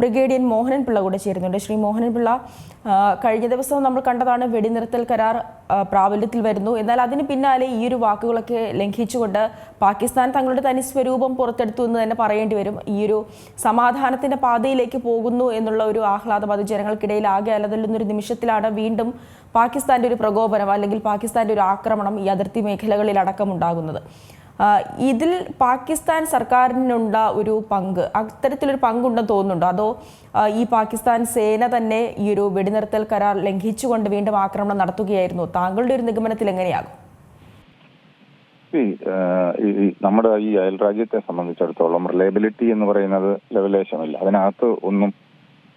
ബ്രിഗേഡിയൻ മോഹനൻ പിള്ള കൂടെ ചേരുന്നുണ്ട്. ശ്രീ മോഹനൻ പിള്ള കഴിഞ്ഞ ദിവസം നമ്മൾ കണ്ടതാണ് വെടിനിർത്തൽ കരാർ പ്രാബല്യത്തിൽ വരുന്നു. എന്നാൽ അതിന് പിന്നാലെ ഈ ഒരു വാക്കുകളൊക്കെ ലംഘിച്ചുകൊണ്ട് പാകിസ്ഥാൻ തങ്ങളുടെ തനി സ്വരൂപം പുറത്തെടുത്തു എന്ന് തന്നെ പറയേണ്ടി വരും. ഈ ഒരു സമാധാനത്തിന്റെ പാതയിലേക്ക് പോകുന്നു എന്നുള്ള ഒരു ആഹ്ലാദം അത് ജനങ്ങൾക്കിടയിൽ ആകെ അലതല്ലുന്ന ഒരു നിമിഷത്തിലാണ് വീണ്ടും പാകിസ്ഥാന്റെ ഒരു പ്രകോപനം അല്ലെങ്കിൽ പാകിസ്ഥാന്റെ ഒരു ആക്രമണം ഈ അതിർത്തി മേഖലകളിൽ അടക്കം ഉണ്ടാകുന്നത്. ആ, ഇതിൽ പാകിസ്ഥാൻ സർക്കാരിനുള്ള ഒരു പങ്ക് അത്തരത്തിലൊരു പങ്കുണ്ടെന്ന് തോന്നുന്നുണ്ടോ? അതോ ഈ പാകിസ്ഥാൻ സേന തന്നെ ഈ ഒരു വെടിനിർത്തൽ കരാർ ലംഘിച്ചുകൊണ്ട് വീണ്ടും ആക്രമണം നടത്തുകയായിരുന്നു? താങ്കളുടെ ഒരു നിഗമനത്തിൽ എങ്ങനെയാകും? നമ്മുടെ ഈ അയൽ രാജ്യത്തെ സംബന്ധിച്ചിടത്തോളം റിലയബിലിറ്റി എന്ന് പറയുന്നത് ലെവലേശമില്ല അതിനകത്ത് ഒന്നും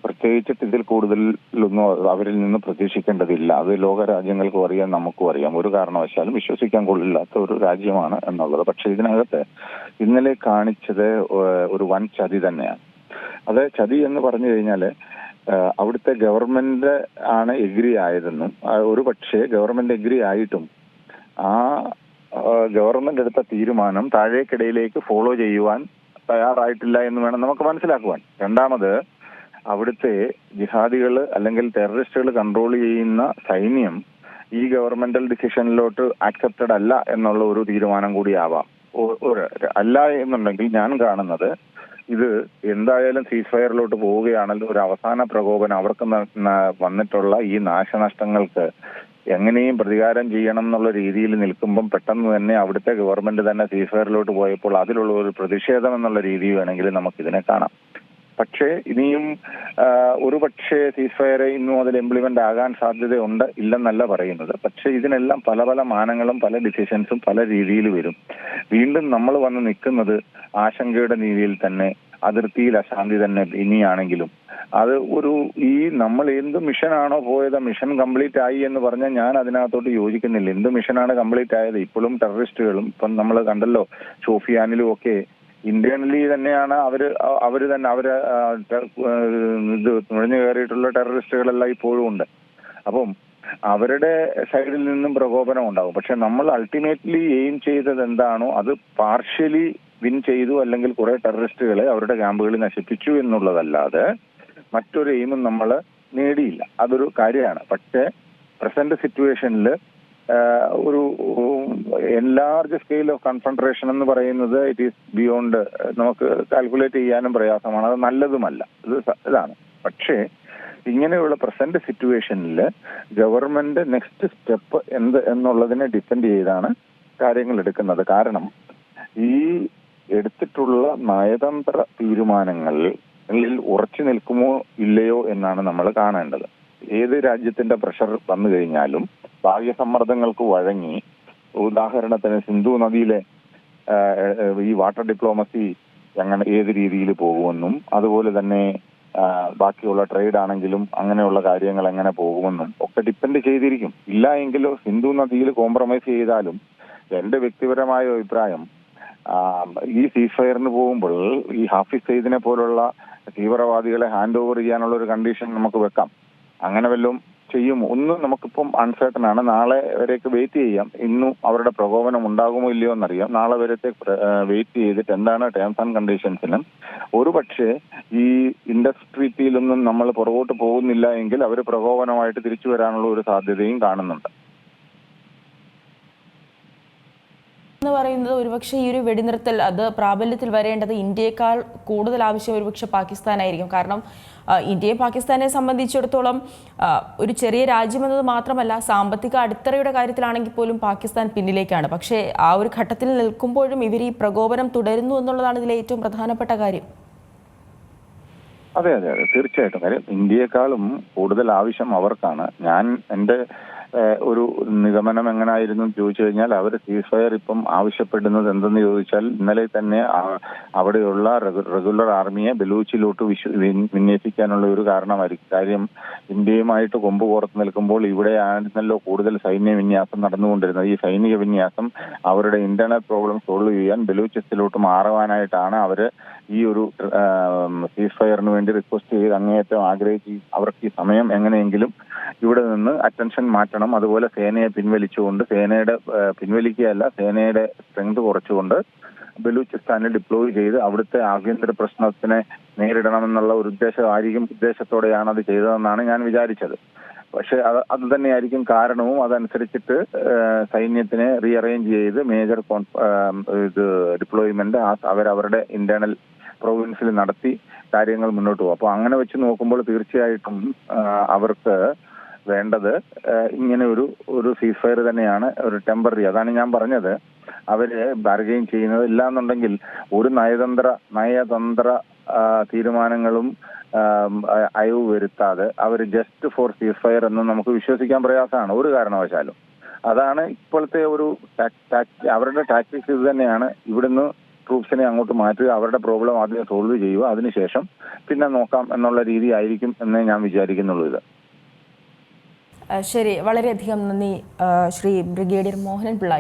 പ്രത്യേകിച്ചിട്ട് ഇതിൽ കൂടുതലൊന്നും അവരിൽ നിന്ന് പ്രതീക്ഷിക്കേണ്ടതില്ല. അത് ലോക രാജ്യങ്ങൾക്കും അറിയാം നമുക്കും അറിയാം. ഒരു കാരണവശാലും വിശ്വസിക്കാൻ കൊള്ളില്ലാത്ത ഒരു രാജ്യമാണ് എന്നുള്ളത്. പക്ഷെ ഇതിനകത്ത് ഇന്നലെ കാണിച്ചത് ഒരു വൻ ചതി തന്നെയാണ്. അത് ചതി എന്ന് പറഞ്ഞു കഴിഞ്ഞാൽ അവിടുത്തെ ഗവൺമെന്റ് ആണ് എഗ്രി ആയതെന്നും ഒരു പക്ഷേ ഗവൺമെന്റ് എഗ്രി ആയിട്ടും ആ ഗവൺമെന്റ് എടുത്ത തീരുമാനം താഴേക്കിടയിലേക്ക് ഫോളോ ചെയ്യുവാൻ തയ്യാറായിട്ടില്ല എന്ന് വേണം നമുക്ക് മനസ്സിലാക്കുവാൻ. രണ്ടാമത് അവിടുത്തെ ജിഹാദികൾ അല്ലെങ്കിൽ ടെററിസ്റ്റുകൾ കൺട്രോൾ ചെയ്യുന്ന സൈന്യം ഈ ഗവൺമെന്റൽ ഡിസിഷനിലോട്ട് ആക്സെപ്റ്റഡ് അല്ല എന്നുള്ള ഒരു തീരുമാനം കൂടി ആവാം. അല്ല എന്നുണ്ടെങ്കിൽ ഞാൻ കാണുന്നത് ഇത് എന്തായാലും സീസ് ഫയറിലോട്ട് പോവുകയാണല്ലോ. ഒരു അവസാന പ്രകോപനം അവർക്ക് വന്നിട്ടുള്ള ഈ നാശനഷ്ടങ്ങൾക്ക് എങ്ങനെയും പ്രതികാരം ചെയ്യണം എന്നുള്ള രീതിയിൽ നിൽക്കുമ്പം പെട്ടെന്ന് തന്നെ അവിടുത്തെ ഗവൺമെന്റ് തന്നെ സീസ് ഫയറിലോട്ട് പോയപ്പോൾ അതിലുള്ള ഒരു പ്രതിഷേധം എന്നുള്ള രീതി വേണമെങ്കിൽ നമുക്കിതിനെ കാണാം. പക്ഷേ ഇനിയും ഒരു പക്ഷേ സീസ്ഫയർ ഇന്നും മുതൽ ഇംപ്ലിമെന്റ് ആകാൻ സാധ്യതയുണ്ട് ഇല്ലെന്നല്ല പറയുന്നത്. പക്ഷേ ഇതിനെല്ലാം പല പല മാനങ്ങളും പല ഡിസിഷൻസും പല രീതിയിൽ വരും. വീണ്ടും നമ്മൾ വന്ന് നിൽക്കുന്നത് ആശങ്കയുടെ രീതിയിൽ തന്നെ അതിർത്തിയിൽ അശാന്തി തന്നെ ഇനിയാണെങ്കിലും. അത് ഒരു ഈ നമ്മൾ എന്ത് മിഷനാണോ പോയത് മിഷൻ കംപ്ലീറ്റ് ആയി എന്ന് പറഞ്ഞാൽ ഞാൻ അതിനകത്തോട്ട് യോജിക്കുന്നില്ല. എന്ത് മിഷനാണ് കംപ്ലീറ്റ് ആയത്? ഇപ്പോഴും ടെററിസ്റ്റുകളും ഇപ്പം നമ്മൾ കണ്ടല്ലോ ഷോഫിയാനിലും ഒക്കെ ഇന്റേണലി തന്നെയാണ് അവർ അവർ തന്നെ അവർ ഇത് നുഴഞ്ഞു കയറിയിട്ടുള്ള ടെററിസ്റ്റുകളെല്ലാം ഇപ്പോഴും ഉണ്ട്. അപ്പം അവരുടെ സൈഡിൽ നിന്നും പ്രകോപനം ഉണ്ടാകും. പക്ഷെ നമ്മൾ അൾട്ടിമേറ്റ്ലി എയിം ചെയ്തത് എന്താണോ അത് പാർഷ്യലി വിൻ ചെയ്തു അല്ലെങ്കിൽ കുറെ ടെററിസ്റ്റുകളെ അവരുടെ ക്യാമ്പുകളിൽ നശിപ്പിച്ചു എന്നുള്ളതല്ലാതെ മറ്റൊരു എയിമും നമ്മൾ നേടിയില്ല. അതൊരു കാര്യമാണ്. പക്ഷേ പ്രസന്റ് സിറ്റുവേഷനിൽ ഒരു എൻലാർജ് സ്കെയിൽ ഓഫ് കൺസെൻട്രേഷൻ എന്ന് പറയുന്നത് ഇറ്റ് ഈസ് ബിയോണ്ട് നമുക്ക് കാൽക്കുലേറ്റ് ചെയ്യാനും പ്രയാസമാണ്. അത് നല്ലതുമല്ല. ഇത് ഇതാണ്. പക്ഷേ ഇങ്ങനെയുള്ള പ്രസന്റ് സിറ്റുവേഷനിൽ ഗവൺമെന്റ് നെക്സ്റ്റ് സ്റ്റെപ്പ് എന്ത് എന്നുള്ളതിനെ ഡിപ്പെൻഡ് ചെയ്താണ് കാര്യങ്ങൾ എടുക്കുന്നത്. കാരണം ഈ എടുത്തിട്ടുള്ള നയതന്ത്ര തീരുമാനങ്ങളിൽ ഉറച്ചു നിൽക്കുമോ ഇല്ലയോ എന്നാണ് നമ്മൾ കാണേണ്ടത്. ഏത് രാജ്യത്തിന്റെ പ്രഷർ വന്നു കഴിഞ്ഞാലും ബാഹ്യ സമ്മർദ്ദങ്ങൾക്ക് വഴങ്ങി. ഉദാഹരണത്തിന് സിന്ധു നദിയിലെ ഈ വാട്ടർ ഡിപ്ലോമസി എങ്ങനെ ഏത് രീതിയിൽ പോകുമെന്നും അതുപോലെ തന്നെ ബാക്കിയുള്ള ട്രേഡ് ആണെങ്കിലും അങ്ങനെയുള്ള കാര്യങ്ങൾ എങ്ങനെ പോകുമെന്നും ഒക്കെ ഡിപ്പെൻഡ് ചെയ്തിരിക്കും. ഇല്ല എങ്കിലോ സിന്ധു നദിയിൽ കോംപ്രമൈസ് ചെയ്താലും എന്റെ വ്യക്തിപരമായ അഭിപ്രായം ഈ സീസ് പോകുമ്പോൾ ഈ ഹാഫിസ് സെയ്ദിനെ പോലുള്ള തീവ്രവാദികളെ ഹാൻഡ് ഓവർ ചെയ്യാനുള്ള ഒരു കണ്ടീഷൻ നമുക്ക് വെക്കാം. അങ്ങനെ വല്ലതും ചെയ്യും. ഒന്നും നമുക്കിപ്പം അൺസർട്ടൺ ആണ് നാളെ വരെയൊക്കെ വെയിറ്റ് ചെയ്യാം. ഇന്നും അവരുടെ പ്രകോപനം ഉണ്ടാകുമോ ഇല്ലയോ എന്നറിയാം. നാളെ വരത്തെ വെയിറ്റ് ചെയ്തിട്ട് എന്താണ് ടേംസ് ആൻഡ് കണ്ടീഷൻസിനും ഒരു പക്ഷേ ഈ ഇൻഡസ്ട്രിറ്റിയിലൊന്നും നമ്മൾ പുറകോട്ട് പോകുന്നില്ല എങ്കിൽ അവർ പ്രകോപനമായിട്ട് തിരിച്ചു വരാനുള്ള ഒരു സാധ്യതയും കാണുന്നുണ്ട്. എന്ന് പറയുന്നത് ഒരുപക്ഷെ ഈ ഒരു വെടിനിർത്തൽ അത് പ്രാബല്യത്തിൽ വരേണ്ടത് ഇന്ത്യയെക്കാൾ കൂടുതൽ ആവശ്യം ഒരുപക്ഷെ പാകിസ്ഥാനായിരിക്കും. കാരണം ഇന്ത്യയെ പാകിസ്ഥാനെ സംബന്ധിച്ചിടത്തോളം ഒരു ചെറിയ രാജ്യമെന്നത് മാത്രമല്ല സാമ്പത്തിക അടിത്തറയുടെ കാര്യത്തിലാണെങ്കിൽ പോലും പാകിസ്ഥാൻ പിന്നിലേക്കാണ്. പക്ഷേ ആ ഒരു ഘട്ടത്തിൽ നിൽക്കുമ്പോഴും ഇവർ ഈ പ്രകോപനം തുടരുന്നു എന്നുള്ളതാണ് ഇതിലെ ഏറ്റവും പ്രധാനപ്പെട്ട കാര്യം. അതെ അതെ അതെ. തീർച്ചയായിട്ടും. കാര്യം ഇന്ത്യയെക്കാളും കൂടുതൽ ആവശ്യം അവർക്കാണ്. ഞാൻ ഏഹ്, ഒരു നിഗമനം എങ്ങനായിരുന്നു ചോദിച്ചു കഴിഞ്ഞാൽ അവർ സീസ് ഫയർ ഇപ്പം ആവശ്യപ്പെടുന്നത് എന്തെന്ന് ചോദിച്ചാൽ ഇന്നലെ തന്നെ അവിടെയുള്ള റെഗുലർ ആർമിയെ ബലൂച്ചിലോട്ട് വിന്യസിക്കാനുള്ള ഒരു കാരണമായിരിക്കും കാര്യം ഇന്ത്യയുമായിട്ട് കൊമ്പ് പുറത്ത് നിൽക്കുമ്പോൾ ഇവിടെ ആയിരുന്നല്ലോ കൂടുതൽ സൈന്യ വിന്യാസം നടന്നുകൊണ്ടിരുന്നത്. ഈ സൈനിക വിന്യാസം അവരുടെ ഇന്റർണൽ പ്രോബ്ലം സോൾവ് ചെയ്യാൻ ബലൂച്ചിസ്റ്റിലോട്ട് മാറുവാനായിട്ടാണ് അവർ ഈ ഒരു സീസ് ഫയറിന് വേണ്ടി റിക്വസ്റ്റ് ചെയ്ത് അങ്ങേയറ്റം ആഗ്രഹിച്ച് അവർക്ക് ഈ സമയം എങ്ങനെയെങ്കിലും ഇവിടെ നിന്ന് അറ്റൻഷൻ മാറ്റണം. അതുപോലെ സേനയെ പിൻവലിച്ചുകൊണ്ട് സേനയുടെ പിൻവലിക്കുകയല്ല സേനയുടെ സ്ട്രെങ്ത് കുറച്ചുകൊണ്ട് ബലൂചിസ്ഥാനിൽ ഡിപ്ലോയ് ചെയ്ത് അവിടുത്തെ ആഭ്യന്തര പ്രശ്നത്തിനെ നേരിടണമെന്നുള്ള ഒരു ഉദ്ദേശമായിരിക്കും ഉദ്ദേശത്തോടെയാണ് അത് ചെയ്തതെന്നാണ് ഞാൻ വിചാരിച്ചത്. പക്ഷെ അത് തന്നെയായിരിക്കും കാരണവും. അതനുസരിച്ചിട്ട് സൈന്യത്തിനെ റീഅറേഞ്ച് ചെയ്ത് മേജർ ഇത് ഡിപ്ലോയ്മെന്റ് അവരവരുടെ ഇന്റേണൽ പ്രൊവിൻസിൽ നടത്തി കാര്യങ്ങൾ മുന്നോട്ട് പോകും. അപ്പോൾ അങ്ങനെ വെച്ച് നോക്കുമ്പോൾ തീർച്ചയായിട്ടും അവർക്ക് വേണ്ടത്. ഇങ്ങനെ ഒരു ഒരു സീസ് ഫയർ തന്നെയാണ് ഒരു ടെമ്പററി അതാണ് ഞാൻ പറഞ്ഞത്. അവർ ബാർഗെയിൻ ചെയ്യുന്നത് ഇല്ല എന്നുണ്ടെങ്കിൽ ഒരു നയതന്ത്ര നയതന്ത്ര തീരുമാനങ്ങളും അയവ് വരുത്താതെ അവർ ജസ്റ്റ് ഫോർ സീസ് ഫയർ എന്ന് നമുക്ക് വിശ്വസിക്കാൻ പ്രയാസമാണ് ഒരു കാരണവശാലും. അതാണ് ഇപ്പോഴത്തെ ഒരു അവരുടെ ടാക്ടിക്സ് ഇത് തന്നെയാണ്. ഇവിടുന്ന് ട്രൂപ്സിനെ അങ്ങോട്ട് മാറ്റുക അവരുടെ പ്രോബ്ലം ആദ്യം സോൾവ് ചെയ്യുക അതിനുശേഷം പിന്നെ നോക്കാം എന്നുള്ള രീതി ആയിരിക്കും എന്നേ ഞാൻ വിചാരിക്കുന്നുള്ളൂ ഇത്. ശരി വളരെയധികം നന്ദി ശ്രീ ബ്രിഗേഡിയർ മോഹനൻ പിള്ള